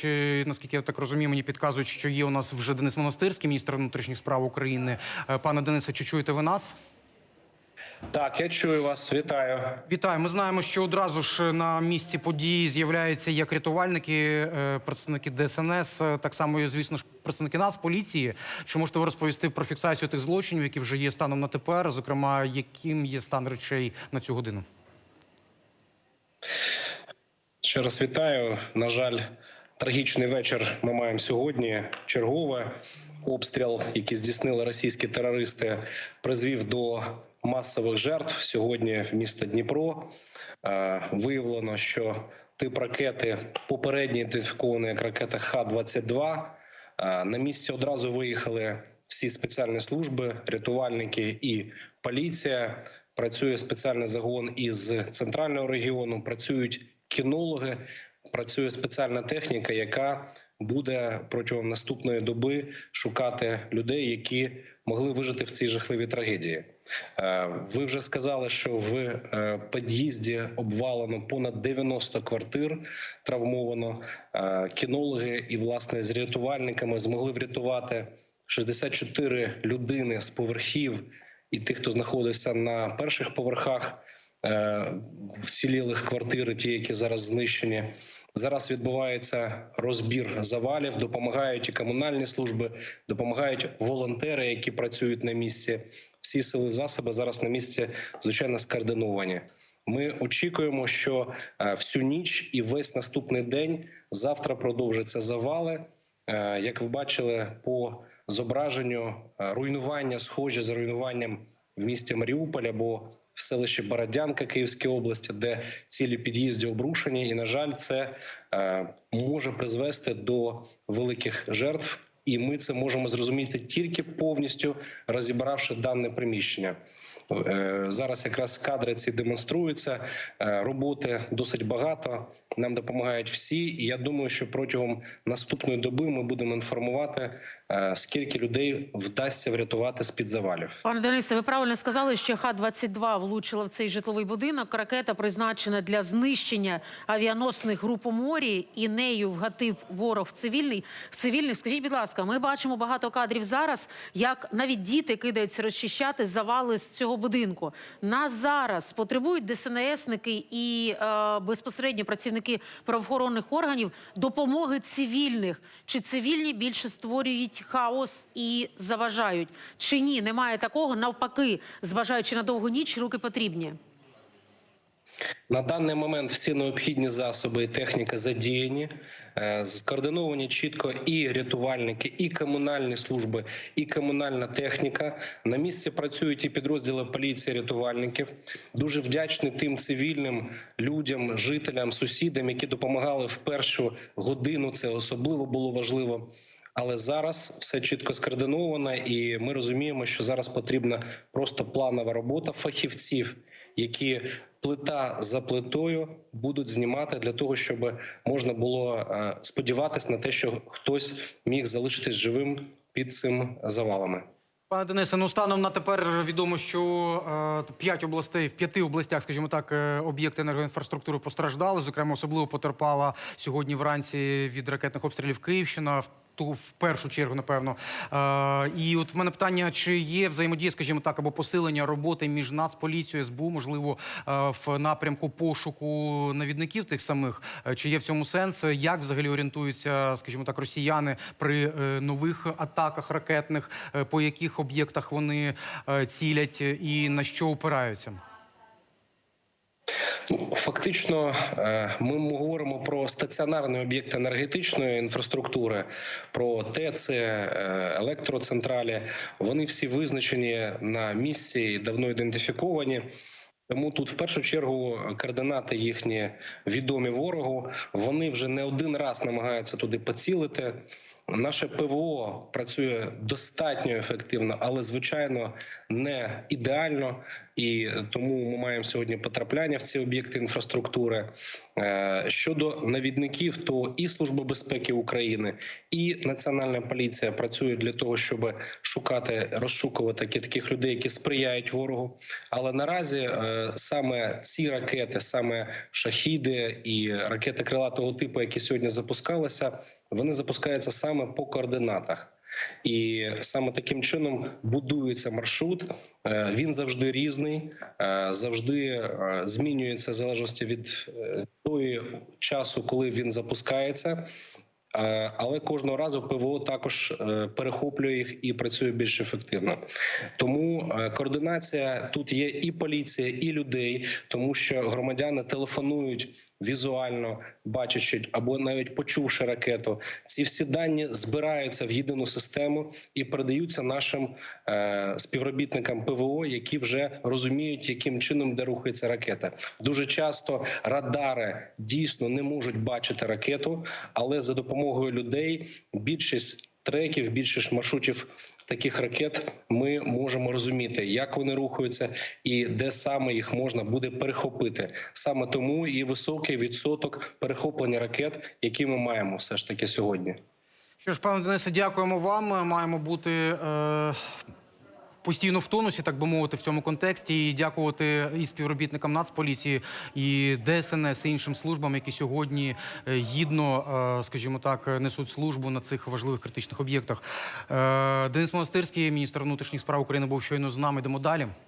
Чи, наскільки я так розумію, мені підказують, що є у нас вже Денис Монастирський, міністр внутрішніх справ України. Е, Пане Денисе, чи чуєте ви нас? Так, я чую вас. Вітаю. Вітаю. Ми знаємо, що одразу ж на місці події з'являються як рятувальники, е, представники ДСНС, е, так само, звісно ж, представники нас, поліції. Чи можете ви розповісти про фіксацію тих злочинів, які вже є станом на тепер? Зокрема, яким є стан речей на цю годину? Ще раз вітаю. На жаль, трагічний вечір ми маємо сьогодні. Чергове обстріл, який здійснили російські терористи, призвів до масових жертв. Сьогодні в місто Дніпро Е, виявлено, що тип ракети попередній ідентифікований як ракета Х-22. Е, На місці одразу виїхали всі спеціальні служби, рятувальники і поліція. Працює спеціальний загон із центрального регіону. Працюють кінологи, працює спеціальна техніка, яка буде протягом наступної доби шукати людей, які могли вижити в цій жахливій трагедії. Е, Ви вже сказали, що в е, під'їзді обвалено понад 90 квартир, травмовано. Е, Кінологи і власне з рятувальниками змогли врятувати 64 людини з поверхів і тих, хто знаходився на перших поверхах вцілілих квартир, ті, які зараз знищені. Зараз відбувається розбір завалів, допомагають і комунальні служби, допомагають волонтери, які працюють на місці. Всі сили засоби зараз на місці звичайно скоординовані. Ми очікуємо, що е, всю ніч і весь наступний день завтра продовжаться завали. Е, Як ви бачили по зображенню, е, руйнування схоже з руйнуванням в місті Маріуполь або в селищі Бородянка Київської області, де цілі під'їзди обрушені, і на жаль, це е, може призвести до великих жертв. І ми це можемо зрозуміти тільки повністю розібравши дане приміщення. Е, Зараз якраз кадри ці демонструються. Е, Роботи досить багато. Нам допомагають всі. І я думаю, що протягом наступної доби ми будемо інформувати, е, скільки людей вдасться врятувати з під завалів. Пане Денисе, ви правильно сказали, що Х-22 влучила в цей житловий будинок. Ракета призначена для знищення авіаносних груп у морі, і нею вгатив ворог в цивільний. В цивільних, скажіть, будь ласка, ми бачимо багато кадрів зараз, як навіть діти кидаються розчищати завали з цього будинку. Нас зараз потребують ДСНСники і е, безпосередньо працівники правоохоронних органів допомоги цивільних. Чи цивільні більше створюють хаос і заважають? Чи ні? Немає такого. Навпаки, зважаючи на довгу ніч, руки потрібні. На даний момент всі необхідні засоби і техніка задіяні, е, скоординовані чітко і рятувальники, і комунальні служби, і комунальна техніка. На місці працюють і підрозділи поліції, рятувальників. Дуже вдячний тим цивільним людям, жителям, сусідам, які допомагали в першу годину. Це особливо було важливо. Але зараз все чітко скоординовано, і ми розуміємо, що зараз потрібна просто планова робота фахівців, які плита за плитою будуть знімати для того, щоб можна було е, сподіватися на те, що хтось міг залишитись живим під цим завалами. Пане Денисе, ну станом на тепер відомо, що е, п'ять областей в п'яти областях, скажімо так, е, об'єкти енергоінфраструктури постраждали. Зокрема, особливо потерпала сьогодні вранці від ракетних обстрілів Київщина. Ту в першу чергу, напевно. Е, і от в мене питання: чи є взаємодія, скажімо так, або посилення роботи між Нацполіцією, СБУ, можливо, е, в напрямку пошуку навідників тих самих? Е, Чи є в цьому сенс? Як взагалі орієнтуються, скажімо так, росіяни при нових атаках ракетних, по яких об'єктах вони цілять і на що опираються? Фактично, е, ми говоримо про стаціонарний об'єкт енергетичної інфраструктури, про ТЕЦи, е, електроцентралі. Вони всі визначені на місці і давно ідентифіковані. Тому тут в першу чергу координати їхні відомі ворогу. Вони вже не один раз намагаються туди поцілити. Наше ПВО працює достатньо ефективно, але звичайно не ідеально. І тому ми маємо сьогодні потрапляння в ці об'єкти інфраструктури. Е, Щодо навідників, то і Служба безпеки України, і Національна поліція працюють для того, щоб шукати, розшукувати таких людей, які сприяють ворогу. Але наразі е, саме ці ракети, саме шахіди і ракети крилатого типу, які сьогодні запускалися, вони запускаються саме по координатах. І саме таким чином будується маршрут. Е, Він завжди різний, е, завжди е, змінюється в залежності від тої часу, коли він запускається. Але кожного разу ПВО також перехоплює їх і працює більш ефективно. Тому координація тут є і поліція, і людей, тому що громадяни телефонують візуально, бачачи або навіть почувши ракету. Ці всі дані збираються в єдину систему і передаються нашим е, співробітникам ПВО, які вже розуміють, яким чином де рухається ракета. Дуже часто радари дійсно не можуть бачити ракету, але за допомогою людей більшість треків, більшість маршрутів таких ракет ми можемо розуміти, як вони рухаються і де саме їх можна буде перехопити. Саме тому і високий відсоток перехоплення ракет, які ми маємо все ж таки сьогодні. Що ж, пане Денисе, дякуємо вам. Маємо бути е, постійно в тонусі, так би мовити, в цьому контексті. І дякувати і співробітникам Нацполіції, і ДСНС, і іншим службам, які сьогодні е, гідно, е, скажімо так, несуть службу на цих важливих критичних об'єктах. Е, Денис Монастирський, міністр внутрішніх справ України, був щойно з нами. Йдемо далі.